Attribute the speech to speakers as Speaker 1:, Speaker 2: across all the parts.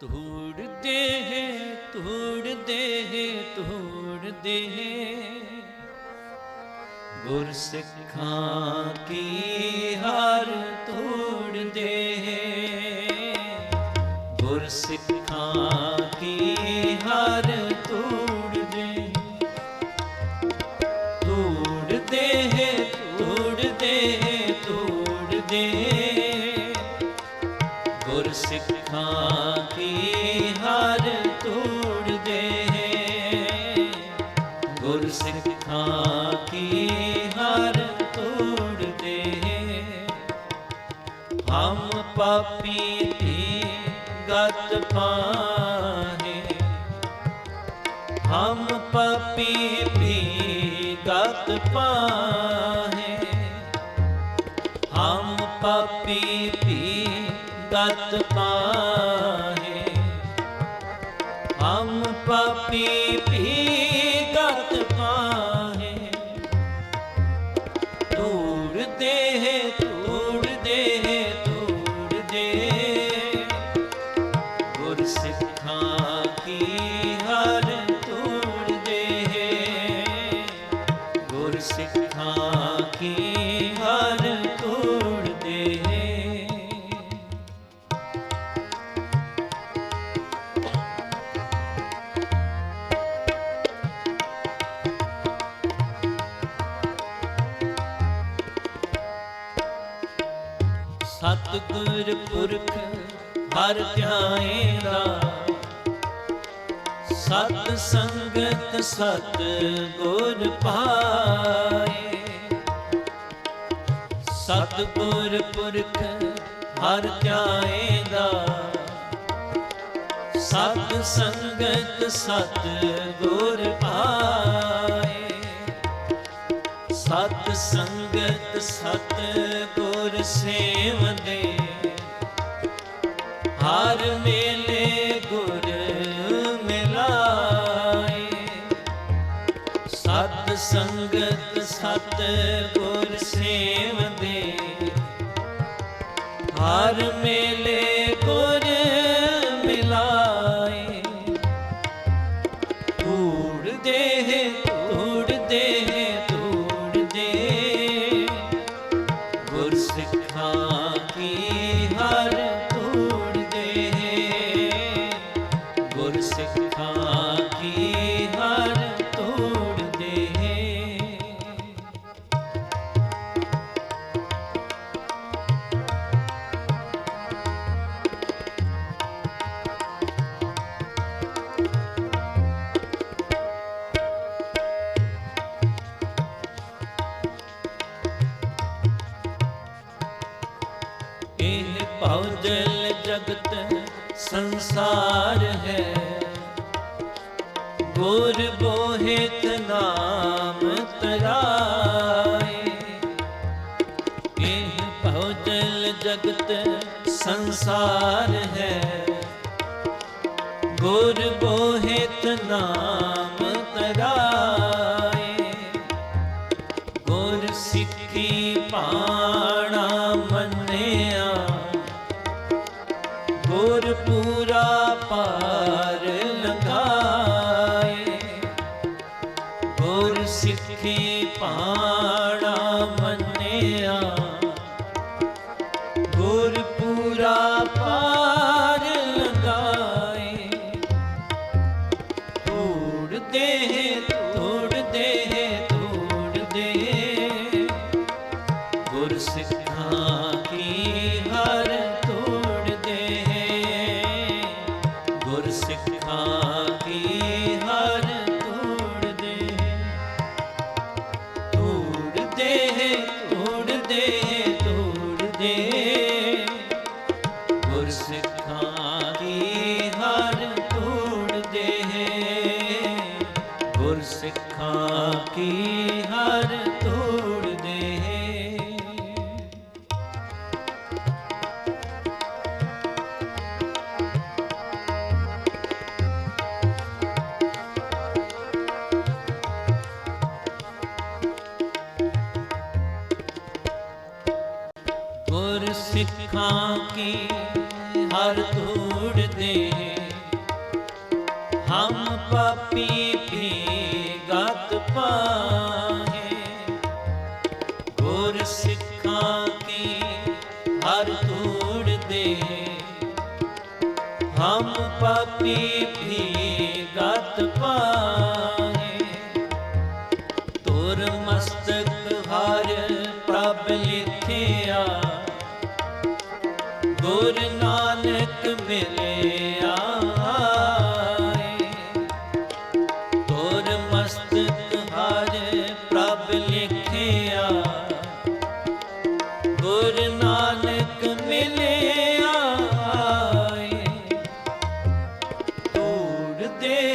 Speaker 1: ਤੋੜਦੇ ਤੋੜਦੇ ਤੋੜਦੇ ਗੁਰ ਸਿੱਖਾਂ ਕੀ ਹਾਰ ਤੋੜਦੇ ਗੁਰ ਸਿੱਖਾਂ ਕੀ ਹਾਰ ਤੋੜਦੇ ਹਮ ਪਾਪੀ ਤੇ ਗਤ ਪਾਹੇ। ਹਮ ਪਾਪੀ ਵੀ ਗਤ ਪਾਹੇ। ਹਮ ਪਾਪੀ ਵੀ ਗਤ ਪਾਹੇ। ਹਮ ਪਾਪੀ ਤੋੜਦੇ ਹਰ ਧਿਆਏਗਾ ਸਤ ਸੰਗਤ ਸਤ ਗੁਰ ਪਾਏ। ਸਤਿਗੁਰ ਪੁਰਖ ਹਰ ਧਿਆਏਗਾ ਸਤ ਸੰਗਤ ਸਤ ਗੁਰ ਪਾਏ। ਸਤ ਸੰਗਤ ਸਤ ਗੁਰ ਸੇਵਦੇ ਸੰਗਤ ਸਤ ਗੁਰ ਸੇਵਦੇ। ਹਰ ਮੇਲੇ ਗੁਰ ਇਹ ਭਉਜਲ ਜਗਤ, ਸੰਸਾਰ ਹੈ। ਗੁਰ ਬੋਹਿਤ ਨਾਮ ਤਰਾਏ। ਇਹ ਭਉਜਲ ਜਗਤ, ਸੰਸਾਰ ਹੈ। ਗੁਰ ਬੋਹਿਤ ਨਾਮ ਤੋੜਦੇ ਤੋੜਦੇ ਸਿੱਖਾਂ ਕੀ ਹਰ ਧੂੜ ਦੇ। ਪਾਪੀ ਭੀ ਗਤ ਪਾਹੇ। ਹਮ ਪਾਪੀ ਭੀ ਗਤ ਪਾਹੇ। ਨਾਨਕ ਮਿਲਿਆ। ਤੋਰ ਮਸਤਕ ਹਰ ਪ੍ਰਭ ਲਿਖਿਆ। ਗੁਰ ਨਾਨਕ ਮਿਲਿਆ। ਤੋੜ ਦੇ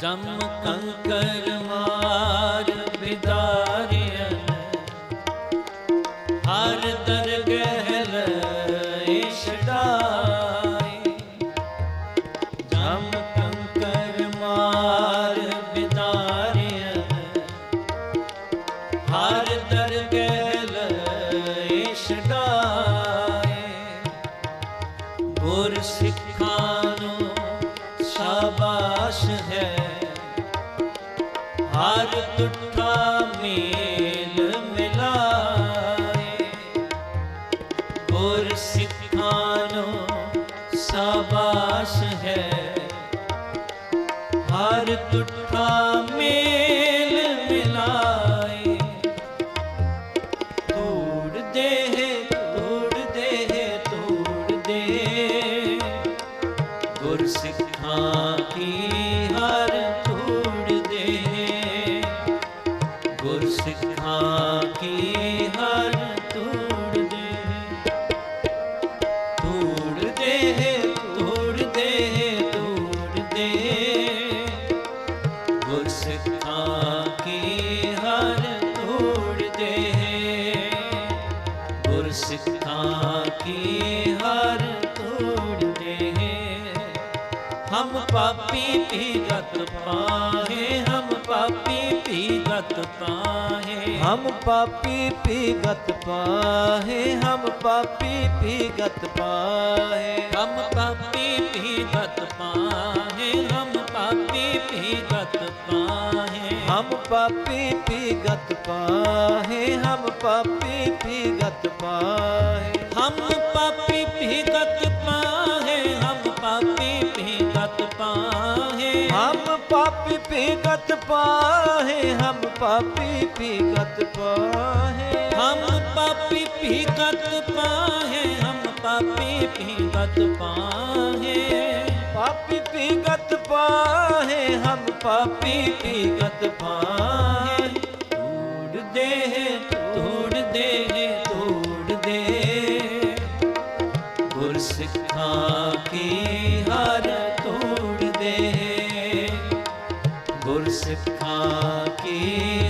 Speaker 1: ਜਮ ਕੰਕਰ ਮਾਰ ਵਿਦਾਰਿਆ ਹਰ ਦਰਗਹਿ ਲੈ ਲਾਸ਼ ਹੈ। ਹਰ ਟੁੱਟਾ ਮੇਲ ਮਿਲਾਏ। ਸਿੱਖਾਂ ਨੂੰ ਸਾਬਾਸ਼ ਹੈ। ਹਰ ਟੁੱਟਾ ਗੁਰ ਸਿੱਖਾਂ ਕੀ ਹਰ ਤੋੜ ਦੇ ਤੋੜ ਦੇ ਤੋੜ ਦੇ ਤੋੜ ਦੇ ਗੁਰ ਸਿੱਖਾਂ ਕੀ ਹਰ ਤੋੜ ਦੇ ਗੁਰ ਸਿੱਖਾਂ ਕੀ ਹਰ ਤੋੜ ਦੇ ਹਮ ਪਾਪੀ ਵੀ ਰਤ ਪਾਹੇ, ਹਮ ਪਾਪੀ
Speaker 2: गत पाहे
Speaker 1: हम पापी पी गत पाहे हम पापी पी गत पाहे
Speaker 2: हम पापी पी गत पाहे हम पापी पी
Speaker 1: गत पाहे हम पापी पी गत पाहे हम पापी पी
Speaker 2: गत पाहे हम पापी पी गत गत पाहे
Speaker 1: हम पापी भी गत पाहे हम पापी भी गत पाहे
Speaker 2: हम पापी भी गत पाहे पापी भी
Speaker 1: गत पाहे हम पापी भी गत पाहे ਸਿੱਖਾਂ ਕੀ